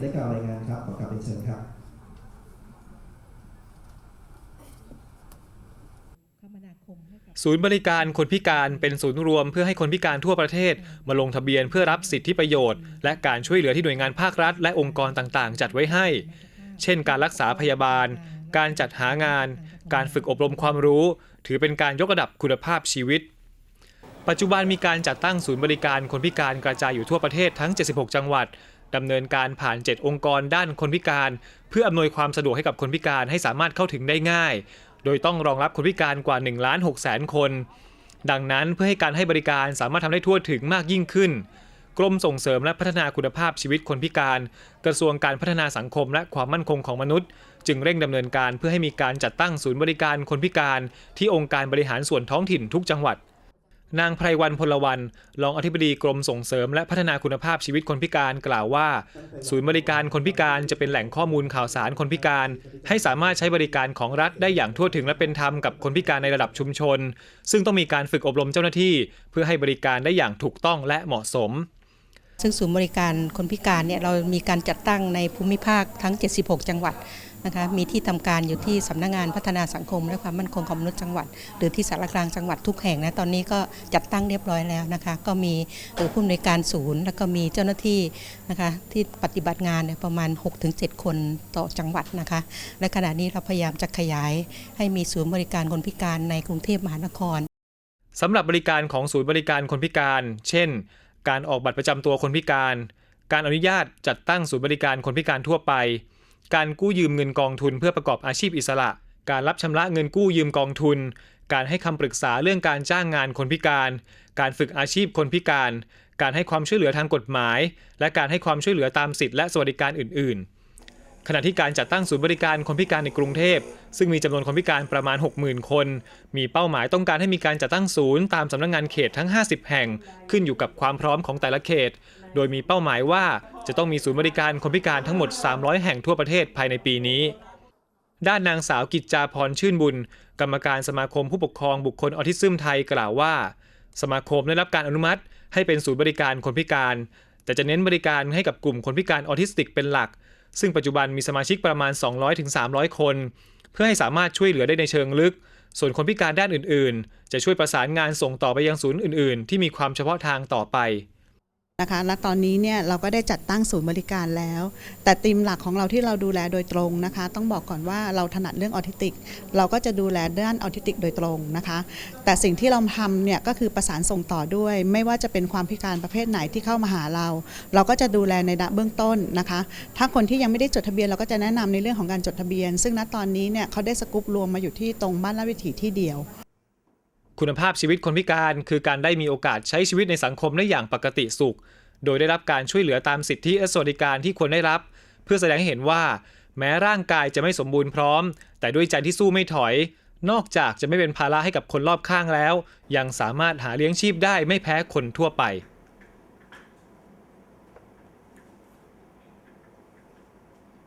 ได้กล่าวรายงานครับ ขอกลับเป็นเชิญครับคมนาคมให้กับศูนย์บริการคนพิการเป็นศูนย์รวมเพื่อให้คนพิการทั่วประเทศ มาลงทะเบียนเพื่อรับสิทธิประโยชน์ และการช่วยเหลือที่หน่วยงานภาครัฐ และองค์กรต่างๆ จัดไว้ให้ เช่น การรักษาพยาบาล การจัดหางาน การฝึกอบรมความรู้ ถือเป็นการยกระดับคุณภาพชีวิต ปัจจุบันมีการจัดตั้งศูนย์บริการคนพิการกระจายอยู่ทั่วประเทศทั้ง 76 จังหวัด ดำเนินการผ่าน 7 องค์กรด้านคนพิการ เพื่ออำนวยความสะดวกให้กับคนพิการให้สามารถเข้าถึงได้ง่าย โดยต้องรองรับคนพิการกว่า1ล้าน6แสนคน ดังนั้นเพื่อให้การให้บริการสามารถทำได้ทั่วถึงมากยิ่งขึ้น กรมส่งเสริมและพัฒนาคุณภาพชีวิตคนพิการ กระทรวงการพัฒนาสังคมและความมั่นคงของมนุษย์ จึงเร่งดำเนินการเพื่อให้มีการจัดตั้งศูนย์บริการคนพิการ ที่องค์การบริหารส่วนท้องถิ่นทุกจังหวัด นางไพรวันพลวันรองอธิบดีกรมส่งเสริม และพัฒนาคุณภาพชีวิตคนพิการกล่าวว่า ศูนย์บริการคนพิการจะเป็นแหล่งข้อมูลข่าวสารคนพิการ ให้สามารถใช้บริการของรัฐได้อย่างทั่วถึงและเป็นธรรมกับคนพิการในระดับชุมชน ซึ่งต้องมีการฝึกอบรมเจ้าหน้าที่ เพื่อให้บริการได้อย่างถูกต้องและเหมาะสม ซึ่งศูนย์บริการคนพิการเนี่ยเรามีการจัดตั้งในภูมิภาคทั้ง 76 จังหวัด นะคะมีที่ทำการอยู่ที่สำนักงานพัฒนาสังคม และความมั่นคงของมนุษย์จังหวัด หรือที่สารกลางจังหวัดทุกแห่งนะตอนนี้ก็จัดตั้งเรียบร้อยแล้วนะคะก็มีเอ่อผู้อำนวยการศูนย์ แล้วก็มีเจ้าหน้าที่นะคะที่ปฏิบัติงานประมาณ 6-7 คนต่อจังหวัดนะคะและขณะนี้เราพยายามจะขยายให้มีศูนย์บริการคนพิการในกรุงเทพมหานครสำหรับบริการของศูนย์บริการคนพิการ เช่น การออกบัตรประจำตัวคนพิการ การอนุญาตจัดตั้งศูนย์บริการคนพิการทั่วไป การกู้ยืมเงินกองทุนเพื่อประกอบอาชีพอิสระ การรับชำระเงินกู้ยืมกองทุน การให้คำปรึกษาเรื่องการจ้างงานคนพิการ การฝึกอาชีพคนพิการ การให้ความช่วยเหลือทางกฎหมาย และการให้ความช่วยเหลือตามสิทธิและสวัสดิการอื่น ๆ ขณะที่การจัดตั้งศูนย์บริการคนพิการในกรุงเทพ ซึ่งมีจำนวนคนพิการประมาณ 60,000 คน มีเป้าหมายต้องการให้มีการจัดตั้งศูนย์ตามสำนักงานเขตทั้ง 50 แห่ง ขึ้นอยู่กับความพร้อมของแต่ละเขต โดยมีเป้าหมายว่าจะต้องมีศูนย์บริการคนพิการทั้งหมด 300 แห่งทั่วประเทศภายในปีนี้ ด้านนางสาวกิจจาพรชื่นบุญ กรรมการสมาคมผู้ปกครองบุคคลออทิซึมไทยกล่าวว่า สมาคมได้รับการอนุมัติ ให้เป็นศูนย์บริการคนพิการ แต่จะเน้นบริการให้กับกลุ่มคนพิการออทิสติกเป็นหลัก ซึ่งปัจจุบันมีสมาชิกประมาณ 200-300 คน เพื่อให้สามารถช่วยเหลือได้ในเชิงลึก ส่วนคนพิการด้านอื่น ๆ จะช่วยประสานงานส่งต่อไปยังศูนย์อื่น ๆ ที่มีความเฉพาะทางต่อไป นะคะและตอนนี้เนี่ยเราก็ได้จัดตั้งศูนย์บริการแล้ว แต่ธีมหลักของเราที่เราดูแลโดยตรงนะคะ ต้องบอกก่อนว่าเราถนัดเรื่องออทิสติก เราก็จะดูแลด้านออทิสติกโดยตรงนะคะ แต่สิ่งที่เราทำเนี่ยก็คือประสานส่งต่อด้วย ไม่ว่าจะเป็นความพิการประเภทไหนที่เข้ามาหาเรา เราก็จะดูแลในเบื้องต้นนะคะ ถ้าคนที่ยังไม่ได้จดทะเบียนเราก็จะแนะนำในเรื่องของการจดทะเบียน ซึ่งณตอนนี้เนี่ยเขาได้สกุปรวมมาอยู่ที่ตรงบ้านราชวิถีที่เดียว คุณภาพชีวิตคนพิการ คือการได้มีโอกาสใช้ชีวิตในสังคมได้อย่างปกติสุข โดยได้รับการช่วยเหลือตามสิทธิและสวัสดิการที่ควรได้รับ เพื่อแสดงให้เห็นว่า แม้ร่างกายจะไม่สมบูรณ์พร้อม แต่ด้วยใจที่สู้ไม่ถอย นอกจากจะไม่เป็นภาระให้กับคนรอบข้างแล้ว ยังสามารถหาเลี้ยงชีพได้ไม่แพ้คนทั่วไป